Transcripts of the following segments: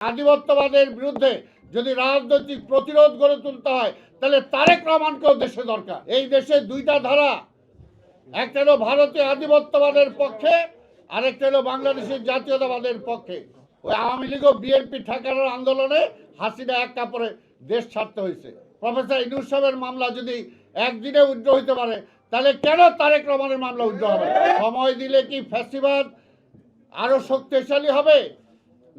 আধিপত্যবাদের বিরুদ্ধে যদি রাজনৈতিক প্রতিরোধ গড়ে তুলতে হয়, তাহলে তারেক রহমানকেও দেশে দরকার। এই দেশে দুইটা ধারা, একটা হলো ভারতীয় আধিপত্যবাদের পক্ষে, আরেকটা হলো বাংলাদেশের জাতীয়তাবাদের পক্ষে। ওই আওয়ামী লীগ ও বিএনপি ঠেকানোর আন্দোলনে হাসিনা এক কাপড়ে দেশ ছাড়তে হয়েছে। প্রফেসর ইনুস সাহেবের মামলা যদি একদিনে উজ্জ্ব হইতে পারে, তাহলে কেন তারেক রহমানের মামলা উজ্জ্ব হবে? সময় দিলে কি ফ্যাসিবাদ আরও শক্তিশালী হবে?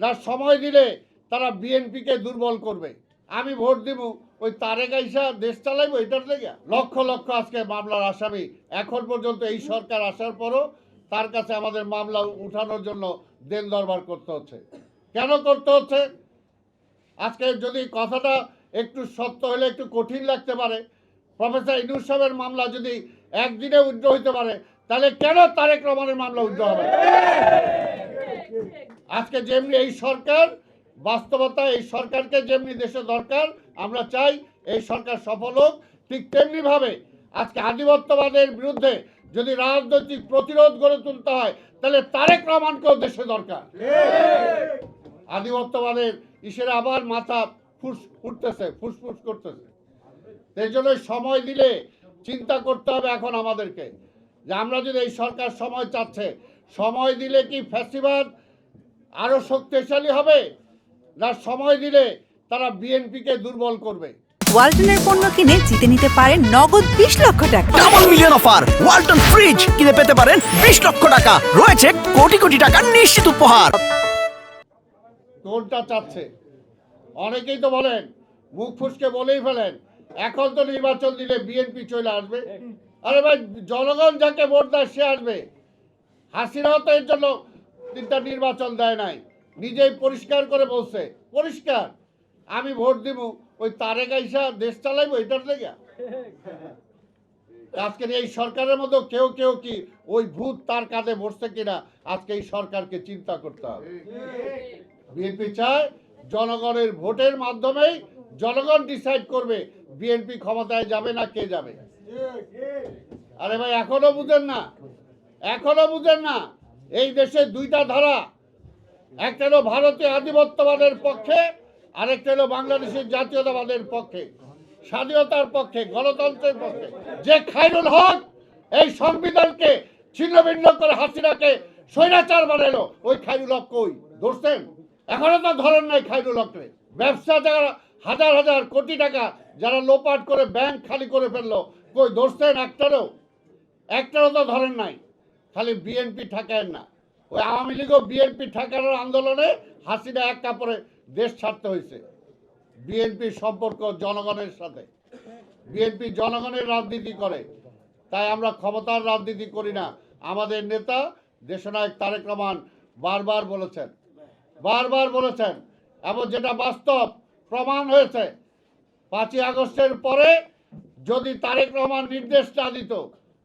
না সময় দিলে তারা বিএনপিকে দুর্বল করবে। আমি ভোট দিব, ওই তারেক আইসা দেশ চালাইবো এটার লেগে লক্ষ লক্ষ আজকে মামলার আসামি। এখন পর্যন্ত এই সরকার আসার পরও তার কাছে আমাদের মামলা উঠানোর জন্য দেন দরবার করতে হচ্ছে। কেন করতে হচ্ছে? আজকে যদি কথাটা একটু সত্য হলে একটু কঠিন লাগতে পারে। প্রফেসর ইনুস সাহেবের মামলা যদি একদিনে উজ্জ্ব হইতে পারে, তাহলে কেন তারেক রহমানের মামলা উজ্জ্ব হবে? আজকে যেমনি এই সরকার, বাস্তবতা এই সরকারকে যেমনি দেশে দরকার, আমরা চাই এই সরকার সফল হোক। ঠিক তেমনি ভাবে আজকে আধিপত্যবাদের বিরুদ্ধে যদি রাজনৈতিক প্রতিরোধ গড়ে তুলতে হয়, তাহলে তারেক রহমানকেও দেশে দরকার। আধিপত্যবাদের ইসের আবার মাথা ফুস ফুটতেছে, ফুসফুস করতেছে। সেই জন্য সময় দিলে চিন্তা করতে হবে এখন আমাদেরকে। যে আমরা যদি এই সরকার সময় চাচ্ছে, সময় দিলে কি ফ্যাসিবাদ আরও শক্তিশালী হবে না সময় দিলে তারা বিএনপিকে দুর্বল করবে। ওয়ালটনের পণ্য কিনে জিতে নিতে পারেন নগদ বিশ লক্ষ টাকা। Double million offer Walton fridge কিনে পেতে পারেন বিশ লক্ষ টাকা। রয়েছে কোটি কোটি টাকার নিশ্চিত উপহার। কোনটা চাচ্ছে। অনেকেই তো বলেন মুখ ফুসকে বলেই ফেলেন এখন তো নির্বাচন দিলে বিএনপি চলে আসবে। আরে ভাই জনগণ যাকে ভোট দেয় সে আসবে। হাসিনাও তো এর জন্য তিনটা নির্বাচন দেয় নাই। নিজেই পরিষ্কার করে বলছে, পরিষ্কার, আমি ভোট দিব, ওই তারেক আইসা দেশ চালাইবো এটার লেগে? আজকের এই সরকারের মধ্যে কেউ কেউ কি ওই ভূত তার কাঁধে বসছে কিনা, আজকে এই সরকারকে চিন্তা করতে হবে। বিএনপি চায় জনগণের ভোটের মাধ্যমেই জনগণ ডিসাইড করবে বিএনপি ক্ষমতায় যাবে না কে যাবে। আরে ভাই, এখনও বুঝেন না, এখনও বুঝেন না এই দেশে দুইটা ধারা। একটা হলো ভারতীয় আধিপত্যবাদের পক্ষে, আরেকটা হলো বাংলাদেশের জাতীয়তাবাদের পক্ষে, স্বাধীনতার পক্ষে, গণতন্ত্রের পক্ষে। যে খাইরুল হক এই সংবিধানকে ছিন্ন ভিন্ন করে হাসিনাকে স্বৈরাচার বানালো, ওই খাইরুল হক কই? ধরছেন? এখনও তো ধরেন নাই খাইরুল হকরে। ব্যবসা যারা হাজার হাজার কোটি টাকা যারা লোপাট করে ব্যাংক খালি করে ফেলল, কই ধরছেন একটারও? একটারও তো ধরেন নাই। খালি বিএনপি ঠেকায়েন না। ওই আওয়ামী লীগও বিএনপি ঠেকানোর আন্দোলনে হাসিনা এক কাপড়ে দেশ ছাড়তে হয়েছে। বিএনপির সম্পর্ক জনগণের সাথে। বিএনপি জনগণের রাজনীতি করে। তাই আমরা ক্ষমতার রাজনীতি করি না। আমাদের নেতা দেশনায়ক তারেক রহমান বারবার বলেছেন বারবার বলেছেন, এবং যেটা বাস্তব প্রমাণ হয়েছে, পাঁচই আগস্টের পরে যদি তারেক রহমান নির্দেশ না দিত,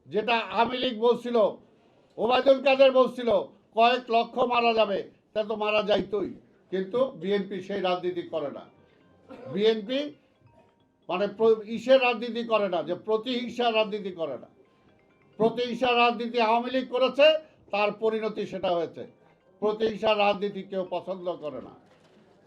যেটা আওয়ামী লীগ বলছিল ওবায়দুল কাদের বলছিল, কয়েক লক্ষ মারা যাবে, তা তো মারা যাইতই। কিন্তু বিএনপি সেই রাজনীতি করে না। বিএনপি মানে ইসের রাজনীতি করে না, যে প্রতিহিংসার রাজনীতি করে না। প্রতিহিংসার রাজনীতি আওয়ামী লীগ করেছে, তার পরিণতি সেটা হয়েছে। প্রতিহিংসার রাজনীতি কেউ পছন্দ করে না।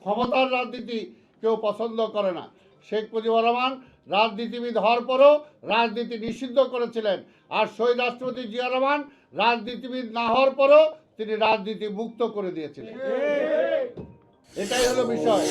ক্ষমতার রাজনীতি কেউ পছন্দ করে না। শেখ মুজিবুর রহমান রাজনীতিবিদ হওয়ার পরও রাজনীতি নিষিদ্ধ করেছিলেন। আর শহীদ রাষ্ট্রপতি জিয়া রহমান রাজনীতিবিদ না হওয়ার পরও তিনি রাজনীতি মুক্ত করে দিয়েছিলেন। এটাই হলো বিষয়।